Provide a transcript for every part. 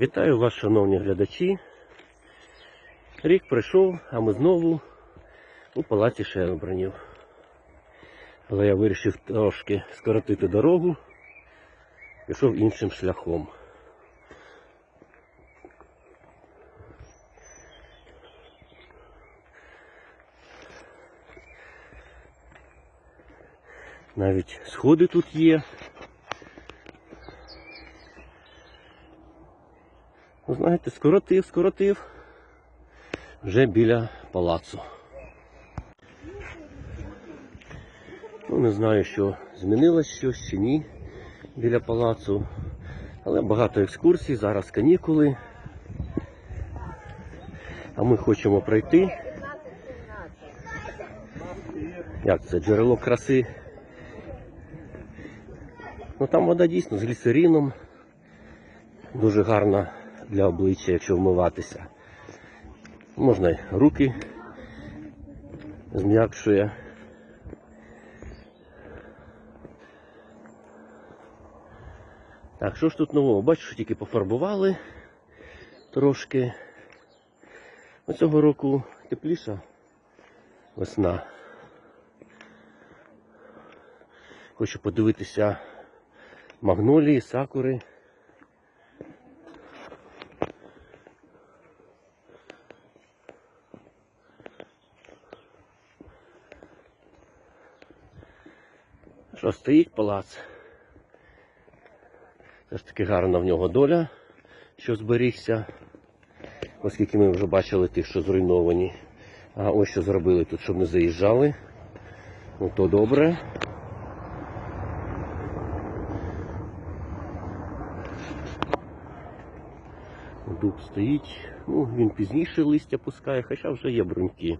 Вітаю вас, шановні глядачі. Рік пройшов, а ми знову у палаці Шелбранів. Але я вирішив трошки скоротити дорогу, пішов іншим шляхом. Навіть сходи тут є. Знаєте, скоротив, скоротив. Вже біля палацу. Ну, не знаю, що змінилось щось чи ні біля палацу. Але багато екскурсій, зараз канікули. А ми хочемо пройти. Як це? Джерело краси. Ну там вода дійсно з гліцерином. Дуже гарна для обличчя, якщо вмиватися. Можна й руки зм'якшує. Так, що ж тут нового? Бачу, що тільки пофарбували трошки. Ну, Цього року тепліша весна. Хочу подивитися магнолії, сакури. Що стоїть палац? Все ж таки гарна в нього доля, що зберігся, оскільки ми вже бачили тих, що зруйновані. А ось що зробили тут, щоб не заїжджали. Ну то добре. Дуб стоїть, ну він пізніше листя пускає, хоча вже є бруньки.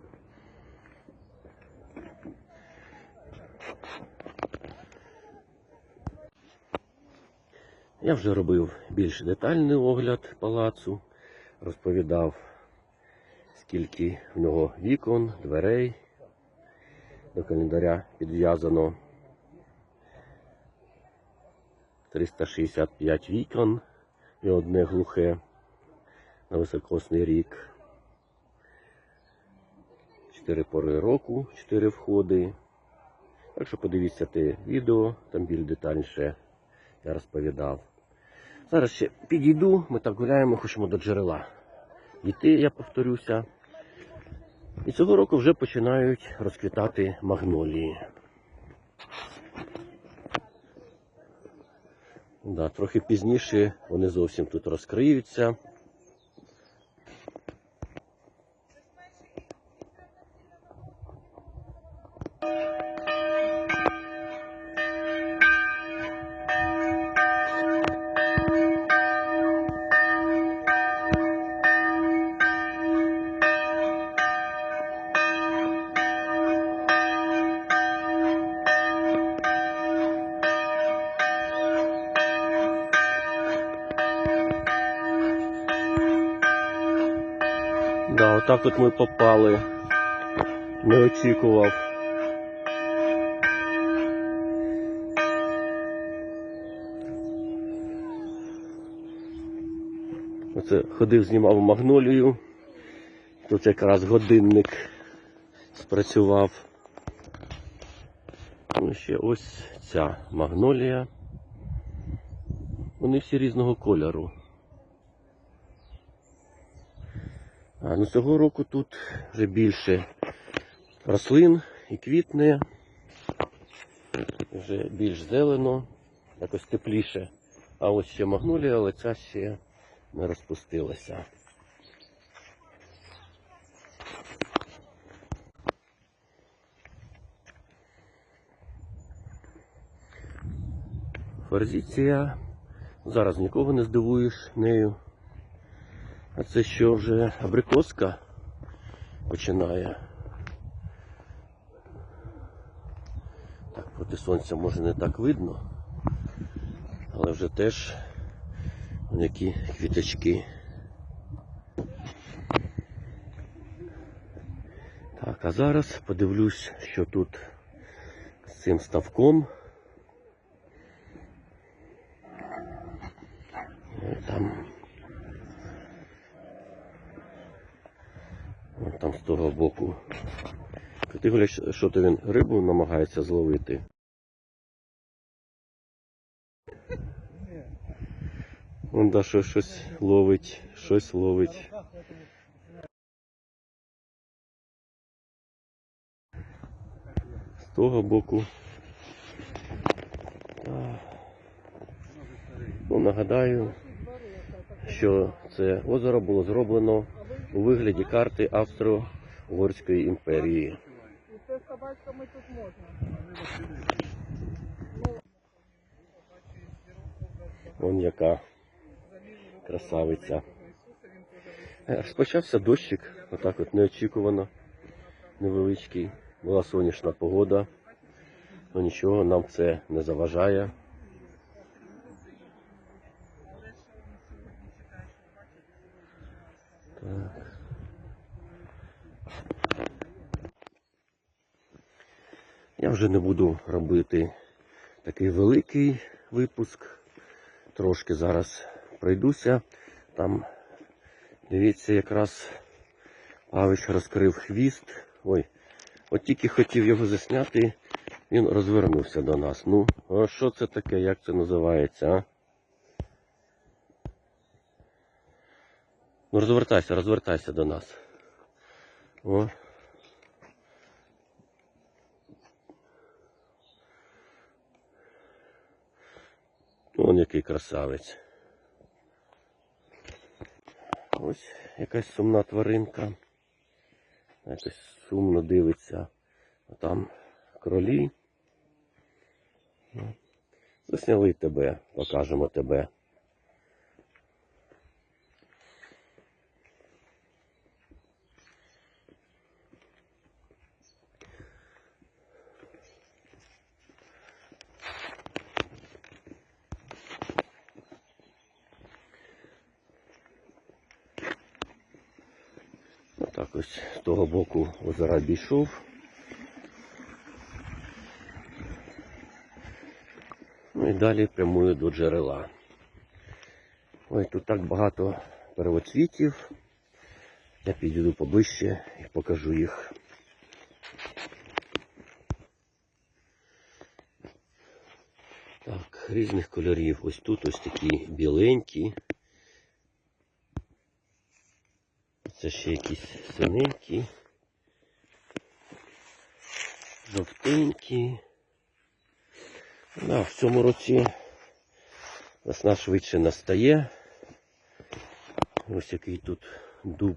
Я вже робив більш детальний огляд палацу, розповідав, скільки в нього вікон, дверей. До календаря підв'язано 365 вікон і одне глухе на високосний рік. Чотири пори року, чотири входи. Так що подивіться те відео, там більш детальніше я розповідав. Зараз ще підійду, ми так гуляємо, хочемо до джерела. Йти, я повторюся. І цього року вже починають розквітати магнолії. Да, трохи пізніше вони зовсім тут розкриються. Отак тут ми попали. Не очікував. Оце ходив, знімав магнолію. Тут якраз годинник спрацював. Ну, ще ось ця магнолія. Вони всі різного кольору. А ну цього року тут вже більше рослин і квітне. Вже більш зелено, якось тепліше. А ось ще магнолія, але ця ще не розпустилася. Форзиція. Зараз нікого не здивуєш нею. А це що вже абрикоска починає. Так, проти сонця може не так видно, але вже теж які квіточки. Так, а зараз подивлюсь, що тут з цим ставком. Того боку. Ти гуляєш, що то він рибу намагається зловити. Он да, що щось ловить, щось ловить. З того боку. Ну, нагадаю, що це озеро було зроблено у вигляді карти Австро-Угорської імперії. Тут можна. Вон яка красавиця. Е, Аж почався дощик, отак от неочікувано, невеличкий. Була сонячна погода. Ну нічого, нам це не заважає. Так. Я вже не буду робити такий великий випуск. Трошки зараз пройдуся. Там, дивіться, якраз Павич розкрив хвіст. Ой, от тільки хотів його засняти, він розвернувся до нас. Ну, а що це таке, як це називається, а? Ну розвертайся, розвертайся до нас. О. Вон який красавець. Ось якась сумна тваринка. Якось сумно дивиться. Там кролі. Ну, Засняли тебе, покажемо тебе. Отак ось з того боку озера обійшов. Ну і далі прямую до джерела. Ой, тут так багато первоцвітів. Я підійду поближче і покажу їх. Так, різних кольорів. Ось тут ось такі біленькі. Це ще якісь синенькі, жовтенькі. Да, в цьому році весна швидше настає. Ось який тут дуб.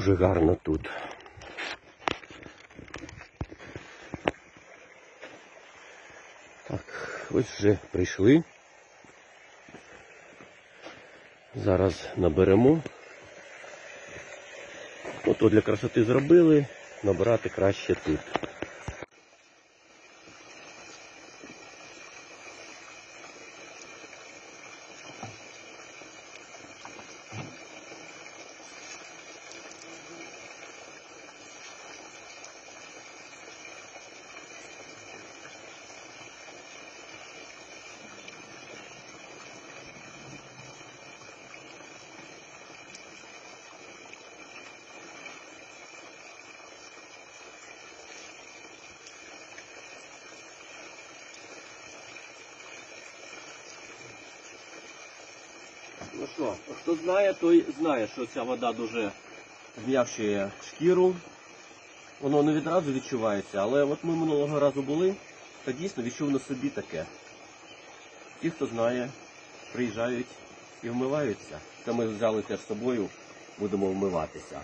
Дуже гарно тут. Так, ось вже прийшли. Зараз наберемо. Ото для красоти зробили, набирати краще тут. Що, хто знає, той знає, що ця вода дуже зм'якшує шкіру. Воно не відразу відчувається, але от ми минулого разу були, та дійсно відчув на собі таке. Ті, хто знає, приїжджають і вмиваються. Це ми взяли теж з собою, будемо вмиватися.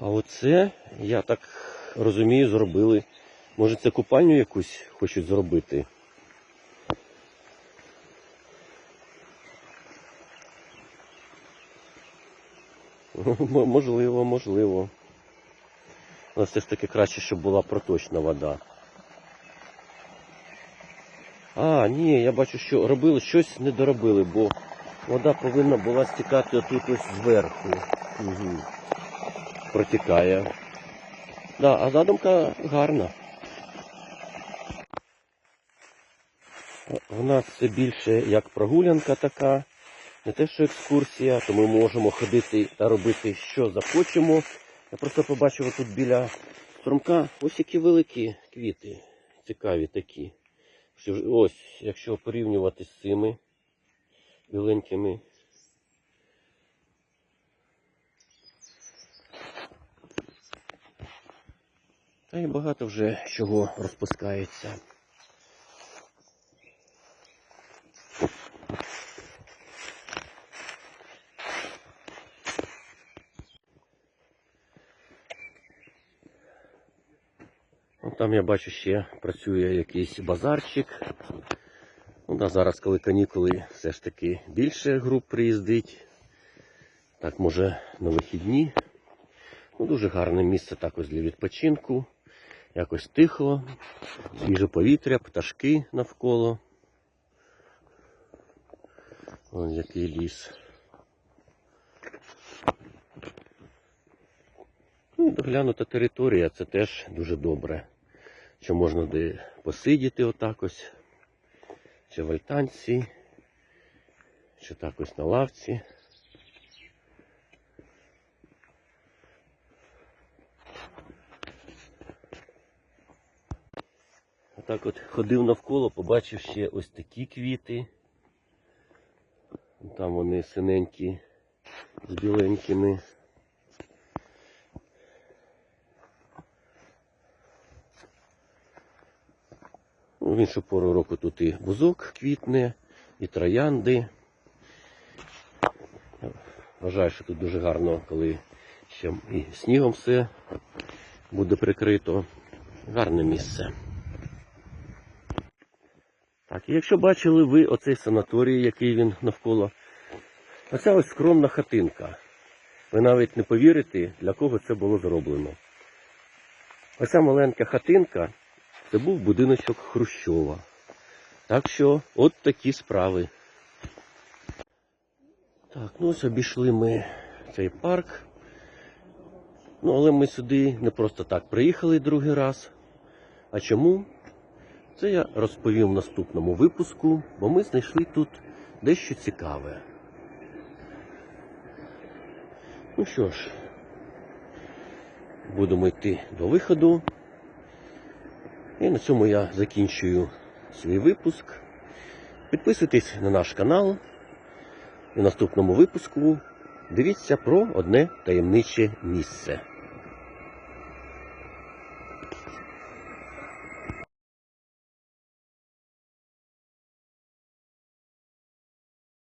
А оце, я так розумію, зробили. Може це купальню якусь хочуть зробити? Можливо, можливо. Але все ж таки краще, щоб була проточна вода. А, ні, я бачу, що робили, щось не доробили, бо вода повинна була стікати отут ось зверху. Угу. Протікає. Да, а задумка гарна. У нас це більше як прогулянка така, не те, що екскурсія, то ми можемо ходити та робити, що захочемо. Я просто побачив тут біля струмка ось які великі квіти. Цікаві такі. Ось, якщо порівнювати з цими біленькими. Та й багато вже чого розпускається. Там я бачу ще працює якийсь базарчик. Ну, да, зараз, коли канікули, все ж таки більше груп приїздить. Так, може, на вихідні. Ну, дуже гарне місце також для відпочинку. Якось тихо, свіже повітря, пташки навколо. Ось який ліс. Ну, доглянута територія, це теж дуже добре. Що можна де посидіти отак ось, чи в альтанці, чи так ось на лавці. Отак от ходив навколо, побачив ще ось такі квіти. Там вони синенькі з біленькими. В іншу пору року тут і бузок квітне, і троянди. Вважаю, що тут дуже гарно, коли ще і снігом все буде прикрито. Гарне місце. Так, і якщо бачили ви оцей санаторій, який він навколо, оця ось скромна хатинка. Ви навіть не повірите, для кого це було зроблено. Оця маленька хатинка це був будиночок Хрущова. Так що от такі справи. Так, ну ось обійшли ми цей парк. Ну, але ми сюди не просто так приїхали другий раз. А чому? Це я розповім в наступному випуску, бо ми знайшли тут дещо цікаве. Ну що ж, будемо йти до виходу. І на цьому я закінчую свій випуск. Підписуйтесь на наш канал. І в наступному випуску дивіться про одне таємниче місце.